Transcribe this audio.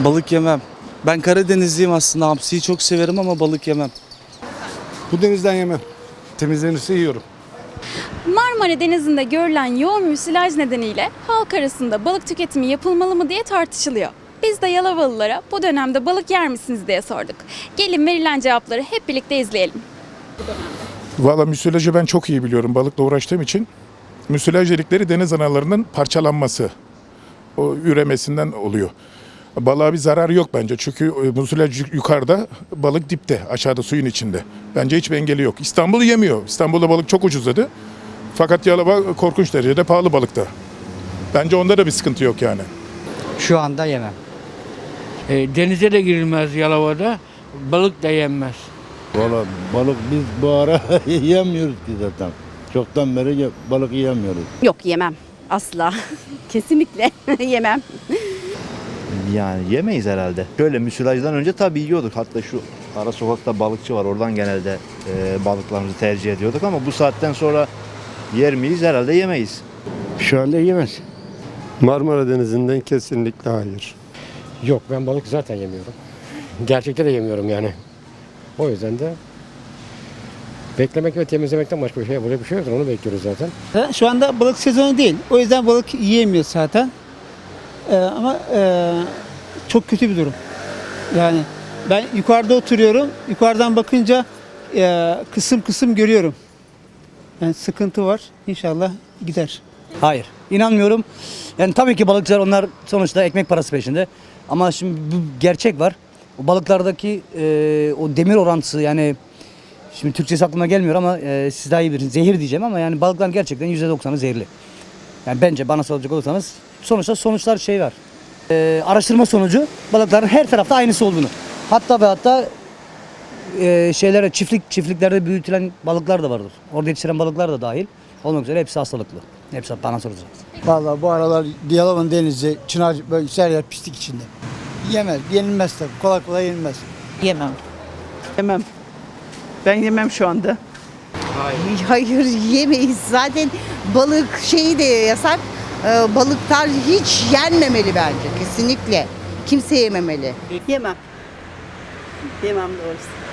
Balık yemem. Ben Karadenizliyim aslında. Hamsiyi çok severim ama balık yemem. Bu denizden yemem. Temizlenirse yiyorum. Marmara Denizi'nde görülen yoğun müsilaj nedeniyle halk arasında balık tüketimi yapılmalı mı diye tartışılıyor. Biz de Yalavalılara bu dönemde balık yer misiniz diye sorduk. Gelin verilen cevapları hep birlikte izleyelim. Valla müsilajı ben çok iyi biliyorum balıkla uğraştığım için. Müsilaj dedikleri deniz analarının parçalanması. O üremesinden oluyor. Balığa bir zararı yok bence. Çünkü e, müsilaj yuk- yukarıda, balık dipte, aşağıda suyun içinde. Bence hiçbir engeli yok. İstanbul yemiyor. İstanbul'da balık çok ucuzladı. Fakat Yalova korkunç derecede pahalı balıkta. Bence onda da bir sıkıntı yok yani. Şu anda yemem. E, denize de girilmez Yalova'da, balık da yenmez. Valla balık biz bu ara yiyemiyoruz ki zaten. Çoktan beri balık yiyemiyoruz. Yok yemem asla. Kesinlikle yemem. Yani yemeyiz herhalde. Şöyle müsilajdan önce tabii yiyorduk. Hatta şu ara sokakta balıkçı var. Oradan genelde e, balıklarımızı tercih ediyorduk ama bu saatten sonra yer miyiz? Herhalde yemeyiz. Şu anda yiyemez. Marmara Denizi'nden kesinlikle hayır. Yok ben balık zaten yemiyorum. Gerçekte de yemiyorum yani. O yüzden de beklemek ve temizlemekten başka bir şey böyle bir şey yoktur. Onu bekliyoruz zaten. Şu anda balık sezonu değil. O yüzden balık yiyemiyor zaten. Ee, ama e, çok kötü bir durum. Yani ben yukarıda oturuyorum. Yukarıdan bakınca e, kısım kısım görüyorum. Yani sıkıntı var. İnşallah gider. Hayır. inanmıyorum. Yani tabii ki balıkçılar onlar sonuçta ekmek parası peşinde. Ama şimdi bu gerçek var. O balıklardaki e, o demir orantısı yani şimdi Türkçesi aklıma gelmiyor ama e, siz daha iyi bilirsiniz. Zehir diyeceğim ama yani balıkların gerçekten %90'ı zehirli. Yani bence bana soracak olursanız sonuçta sonuçlar şey var. E, araştırma sonucu balıkların her tarafta aynısı olduğunu. Hatta ve hatta e, şeylere çiftlik çiftliklerde büyütülen balıklar da vardır. Orada yetiştiren balıklar da dahil olmak üzere hepsi hastalıklı. Hepsi bana soracak. Vallahi bu aralar Yalova'nın denizi, Çınar böyle her yer pislik içinde. Yemez, yenilmez tabii. Kolay kolay yenilmez. Yemem. Yemem. Ben yemem şu anda. Hayır. yemeyiz. Zaten balık şeyi de yasak. Ee, balıklar hiç yenmemeli bence kesinlikle. Kimse yememeli. Yemem. Yemem doğrusu.